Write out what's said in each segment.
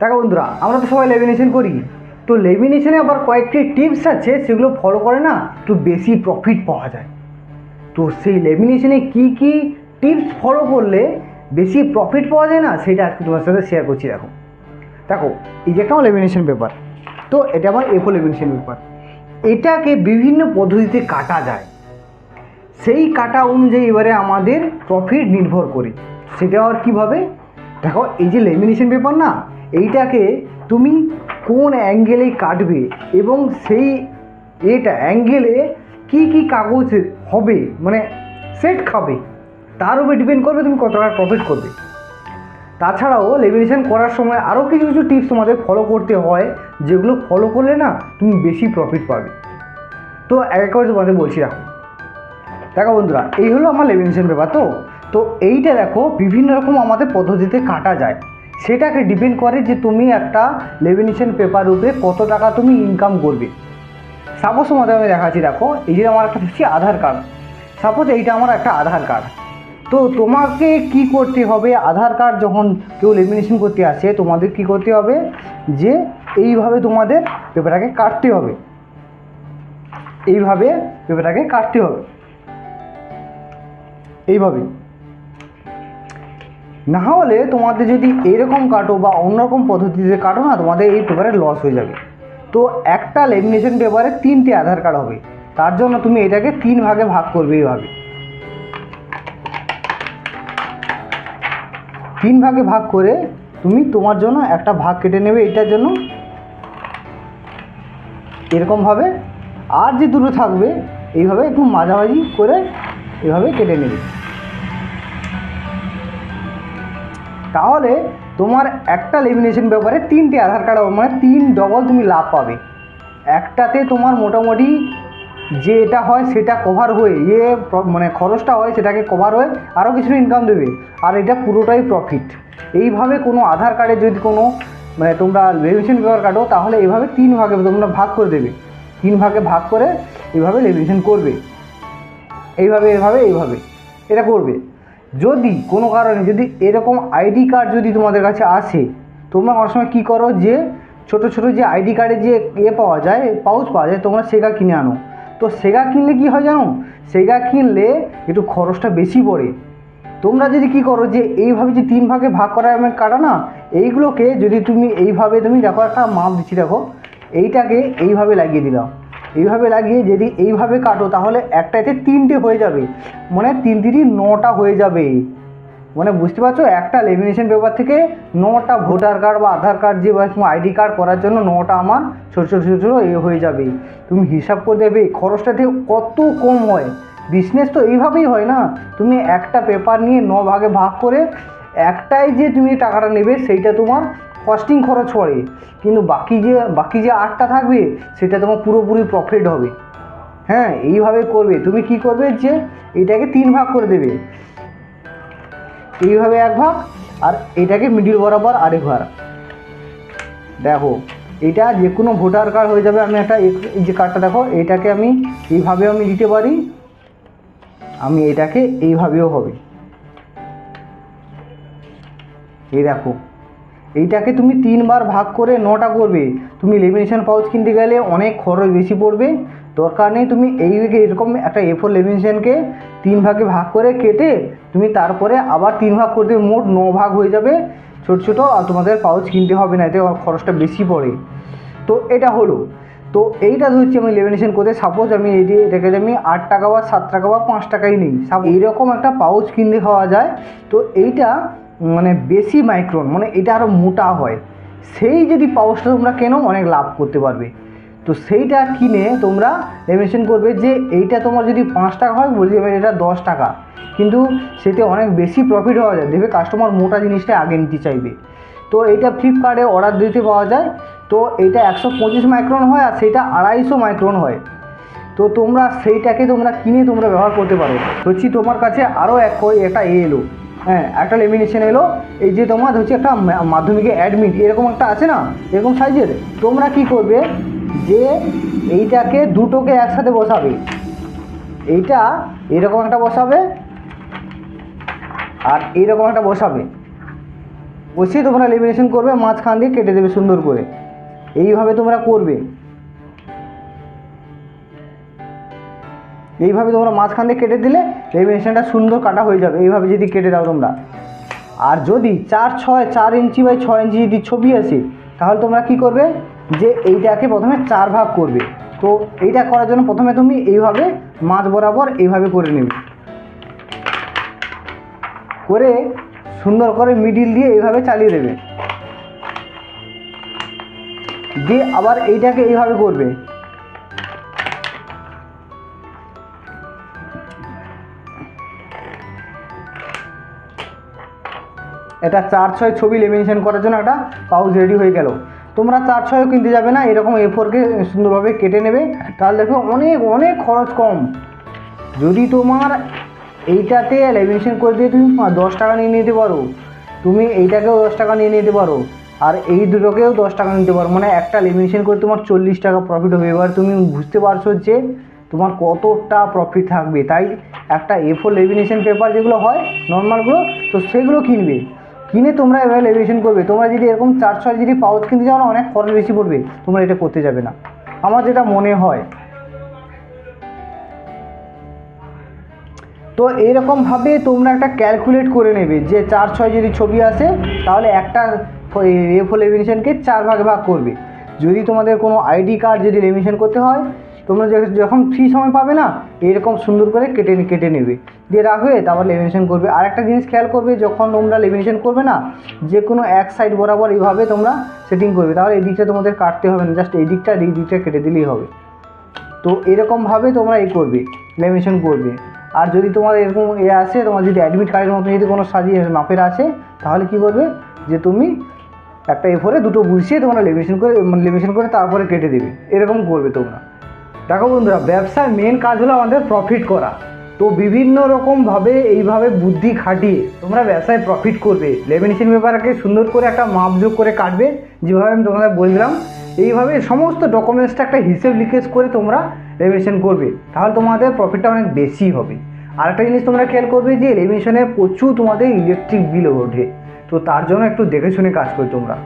দেখো বন্ধুরা, আমরা তো সবাই লেমিনেশন করি। তো লেমিনেশনে আবার কয়েকটি টিপস আছে, সেগুলো ফলো করে না একটু বেশি প্রফিট পাওয়া যায়। তো সেই লেমিনেশনে কি কি টিপস ফলো করলে বেশি প্রফিট পাওয়া যায় না, সেটা আজকে তোমার সাথে শেয়ার করছি, দেখো। দেখো, এই যে একটা লেমিনেশন পেপার তো এটা আমার এফো লেমিনেশন পেপার এটাকে বিভিন্ন পদ্ধতিতে কাটা যায়। সেই কাটা অনুযায়ী এবারে আমাদের প্রফিট নির্ভর করে। সেটা আর কীভাবে? দেখো, এই যে লেমিনেশন পেপার না, এইটাকে তুমি কোন অ্যাঙ্গেলে কাটবে এবং সেই এটা অ্যাঙ্গেলে কি কি কাগজ হবে মানে সেট খাবে, তার উপরে ডিপেন্ড করবে তুমি কত টাকা প্রফিট করবে। তাছাড়াও লেমিনেশন করার সময় আরও কিছু কিছু টিপস তোমাদের ফলো করতে হয়, যেগুলো ফলো করলে না তুমি বেশি প্রফিট পাবে। তো এক এক করে তোমাদের বলছি রাখো। দেখো বন্ধুরা, এই হলো আমার লেমিনেশন পেপার তো। তো এইটা দেখো বিভিন্ন রকম আমাদের পদ্ধতিতে কাটা যায়। সেটাকে ডিপেন্ড করে যে তুমি একটা লেমিনেশন পেপার উপরে কত টাকা তুমি ইনকাম করবে। সাপোজ তোমাদের আমি দেখাচ্ছি, দেখো, এই যে আমার একটা হচ্ছে আধার কার্ড সাপোজ এইটা আমার একটা আধার কার্ড তো তোমাকে কি করতে হবে? আধার কার্ড যখন কেউ লেমিনেশন করতে আসে, তোমাদের কি করতে হবে? যে এইভাবে তোমাদের পেপারটাকে কাটতে হবে। এইভাবে পেপারটাকে কাটতে হবে। এইভাবে। না হলে তোমাদের যদি এরকম কাটো বা অন্যরকম পদ্ধতিতে কাটো না, তোমাদের এই পেপারে লস হয়ে যাবে। তো একটা লেমিনেশন পেপারে তিনটে আধার কার্ড হবে। তার জন্য তুমি এটাকে তিন ভাগে ভাগ করবে এইভাবে। তিন ভাগে ভাগ করে তুমি তোমার জন্য একটা ভাগ কেটে নেবে এটার জন্য। এরকমভাবে। আর যে দুটো থাকবে, এইভাবে একটু মাঝামাঝি করে এভাবে কেটে নেবে। তাহলে তোমার একটা লেমিনেশন ব্যাপারে তিনটে আধার কার্ড মানে তিন ডবল তুমি লাভ পাবে। একটাতে তোমার মোটামুটি যে এটা হয় সেটা কভার হয়ে ইয়ে মানে খরচটা হয় সেটাকে কভার হয়ে আরও কিছু ইনকাম দেবে। আর এটা পুরোটাই প্রফিট এইভাবে কোনো আধার কার্ডে যদি কোনো মানে তোমরা লেমিনেশন পেপার কাটো, তাহলে এইভাবে তিন ভাগে তোমরা ভাগ করে দেবে। তিন ভাগে ভাগ করে এভাবে লেমিনেশন করবে। এইভাবে এভাবে এইভাবে। এটা করবে। যদি কোনো কারণে যদি এরকম আইডি কার্ড যদি তোমাদের কাছে আসে, তোমরা অনেক সময় কী করো যে, ছোট ছোট যে আইডি কার্ডে যে ইয়ে পাওয়া যায় পাউচ পাওয়া যায়, তোমরা সেগা কিনে আনো। তো সেগা কিনলে কি হয় জানো? সেগা কিনলে একটু খরচটা বেশি পড়ে। তোমরা যদি কি করো যে, এইভাবে যে তিন ভাগে ভাগ করা আমি কাটা না, এইগুলোকে যদি তুমি এইভাবে, তুমি দেখো একটা মাপ দিচ্ছি, দেখো, এইটাকে এইভাবে লাগিয়ে দিলাম। এইভাবে লাগিয়ে যদি এইভাবে কাটো, তাহলে একটাতে তিনটে হয়ে যাবে। মানে তিন তিনই নটা হয়ে যাবে। মানে বুঝতে পারছ? একটা লেমিনেশন পেপার থেকে নটা ভোটার কার্ড বা আধার কার্ড যে বা আইডি কার্ড করার জন্য নটা আমার ছোটো ছোটো ছোটো ছোটো এ হয়ে যাবে। তুমি হিসাব করে দেবে খরচটা থেকে কত কম হয়। বিজনেস তো এইভাবেই হয় না। তুমি একটা পেপার নিয়ে ন ভাগে ভাগ করে, একটাই যে তুমি টাকাটা নেবে, সেইটা তোমার কস্টিং খরচ পড়ে, কিন্তু বাকি যে বাকি যে আটটা থাকবে, সেটা তোমার পুরোপুরি প্রফিট হবে। হ্যাঁ এইভাবে করবে। তুমি কি করবে যে, এটাকে তিন ভাগ করে দেবে। এইভাবে এক ভাগ, আর এটাকে মিডিল বরাবর আরেক ভাগ। দেখো, এটা যে কোনো ভোটার কার্ড হয়ে যাবে। আমি একটা এই যে কার্ডটা দেখো, এটাকে আমি এইভাবে আমি দিতে পারি। আমি এটাকে এইভাবেও হবে। এই দেখো এইটাকে তুমি তিনবার ভাগ করে নটা করবে। তুমি লেমিনেশন পাউচ কিনতে গেলে অনেক খরচ বেশি পড়বে। দরকার নেই তুমি এই এরকম একটা এ ফোর লেমিনেশনকে তিন ভাগে ভাগ করে কেটে তুমি তারপরে আবার তিন ভাগ করতে মোট ন ভাগ হয়ে যাবে ছোট ছোটো আর তোমাদের পাউচ কিনতে হবে না, এতে খরচটা বেশি পড়ে। তো এটা হলো। তো এইটা ধরছি আমি লেমিনেশন করতে। সাপোজ আমি এই দিয়ে এটাকে আমি আট টাকা বা সাত টাকা বা পাঁচ টাকাই নিই। এইরকম একটা পাউচ কিনতে খাওয়া যায়। তো এইটা মানে বেশি মাইক্রন মানে এটা আরও মোটা হয়। সেই যদি পাউচটা তোমরা কেনো, অনেক লাভ করতে পারবে। তো সেইটা কিনে তোমরা লেমিনেশন করবে যে এইটা তোমার যদি পাঁচ টাকা হয়, বলছি এটা দশ টাকা। কিন্তু সেতে অনেক বেশি প্রফিট হওয়া যায়। দেখবে কাস্টমার মোটা জিনিসটা আগে নিতে চাইবে। তো এটা ফ্লিপকার্টে অর্ডার দিতে পাওয়া যায়। তো এটা একশো পঁচিশ মাইক্রন হয় আর সেটা আড়াইশো মাইক্রন হয়। তো তোমরা সেইটাকে তোমরা কিনে তোমরা ব্যবহার করতে পারো। হচ্ছি তোমার কাছে আরও এক একটা এলো। হ্যাঁ একটা লেমিনেশন এলো। এই যে তোমার হচ্ছে একটা মাধ্যমিকে অ্যাডমিট এরকম একটা আছে না? এরকম সাইজের তোমরা কি করবে? যে এইটাকে দুটোকে একসাথে বসাবে। এইটা এরকম একটা বসাবে, আর এইরকম একটা বসাবে। বসিয়ে তোমরা লেমিনেশন করবে, মাঝখান দিয়ে কেটে দেবে সুন্দর করে। এইভাবে তোমরা করবে। এইভাবে তোমরা মাঝখান দিয়ে কেটে দিলে লেমিনেশনটা সুন্দর কাটা হয়ে যাবে। এইভাবে যদি কেটে দাও তোমরা। আর যদি চার ছয়, চার ইঞ্চি বাই ছয় ইঞ্চি যদি ছবি আসে, তাহলে তোমরা কি করবে? যে এইটাকে প্রথমে চার ভাগ করবে। তো এইটা করার জন্য প্রথমে তুমি এইভাবে মাঝ বরাবর এইভাবে করে নেবে। করে সুন্দর করে মিডিল দিয়ে এইভাবে চালিয়ে দেবে। দিয়ে আবার এইটাকে এইভাবে করবে। এটা চার ছয় ছবি লেমিনেশন করার জন্য একটা পাউচ রেডি হয়ে গেল। তোমরা চার ছয়ও কিনতে যাবে না, এরকম এ ফোরকে সুন্দরভাবে কেটে নেবে। তাহলে দেখো অনেক অনেক খরচ কম। যদি তোমার এইটাতে লেমিনেশন করে দিয়ে তুমি দশ টাকা নিয়ে নিতে পারো, তুমি এইটাকেও দশ টাকা নিয়ে নিতে পারো, আর এই দুটোকেও দশ টাকা নিতে পারো মানে একটা লেমিনেশন করে তোমার চল্লিশ টাকা প্রফিট হবে। এবার তুমি বুঝতে পারছ যে তোমার কতটা প্রফিট থাকবে। তাই একটা এ ফোর লেমিনেশন পেপার যেগুলো হয় নর্মালগুলো তো সেগুলো কিনবে। কিনে তোমরা এভাবে লেমিনেশন করবে। তোমরা যদি এরকম চার ছয় যদি পাউচ কিনতে যাও অনেক খরচ বেশি পড়বে। তোমরা এটা করতে যাবে না। আমার যেটা মনে হয়, তো এরকমভাবে তোমরা একটা ক্যালকুলেট করে নেবে যে চার ছয় যদি ছবি আসে, তাহলে একটা এ ফোর লেমিনেশনকে চার ভাগে ভাগ করবে। যদি তোমাদের কোনো আইডি কার্ড যদি লেমিনেশন করতে হয় তোমরা যখন ফ্রি সময় পাবে না, এরকম সুন্দর করে কেটে কেটে নেবে। দিয়ে রাখবে তারপর লেমিনেশন করবে। আর একটা জিনিস খেয়াল করবে, যখন তোমরা লেমিনেশন করবে না, যে কোনো এক সাইড বরাবর এইভাবে তোমরা সেটিং করবে। তাহলে এই দিকটা তোমাদের কাটতে হবে না জাস্ট এই দিকটা এই দিকটা কেটে দিলেই হবে। তো এরকমভাবে তোমরা এই করবে লেমিনেশন করবে। আর যদি তোমার এরকম এ আসে তোমার যদি অ্যাডমিট কার্ডের মতো যদি কোনো সাজিয়ে মাপের আছে, তাহলে কি করবে? যে তুমি একটা এ ফোরে দুটো বুঝিয়ে তোমরা লেমিনেশন করে মানে লেমিনেশন করে তারপরে কেটে দেবে। এরকম করবে তোমরা। দেখো বন্ধুরা, ব্যবসার মেন কাজ হলো আমাদের প্রফিট করা। তো বিভিন্ন রকমভাবে এইভাবে বুদ্ধি খাটিয়ে তোমরা ব্যবসায় প্রফিট করবে। লেমিনেশন পেপারকে সুন্দর করে একটা মাপযোগ করে কাটবে, যেভাবে আমি তোমাদের বললাম এইভাবে সমস্ত ডকুমেন্টসটা একটা হিসেব লিখেজ করে তোমরা লেমিনেশন করবে। তাহলে তোমাদের প্রফিটটা অনেক বেশি হবে। আর একটা জিনিস তোমরা খেয়াল করবে যে লেমিনেশনে প্রচুর তোমাদের ইলেকট্রিক বিল ওঠে। তো তার জন্য একটু দেখে শুনে কাজ করো তোমরা।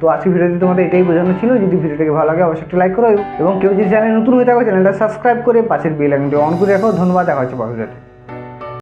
তো আজকে ভিডিওতে তোমাদের এটাই বোঝানো ছিল, যদি ভিডিওটাকে ভালো লাগে অবশ্যই একটা লাইক করো এবং কেউ যদি চ্যানেল নতুন হয়ে থাকো, চ্যানেলটা সাবস্ক্রাইব করে পাশের বেল আইকনটি অন করে রাখো। ধন্যবাদ, দেখা হচ্ছে পরবর্তীতে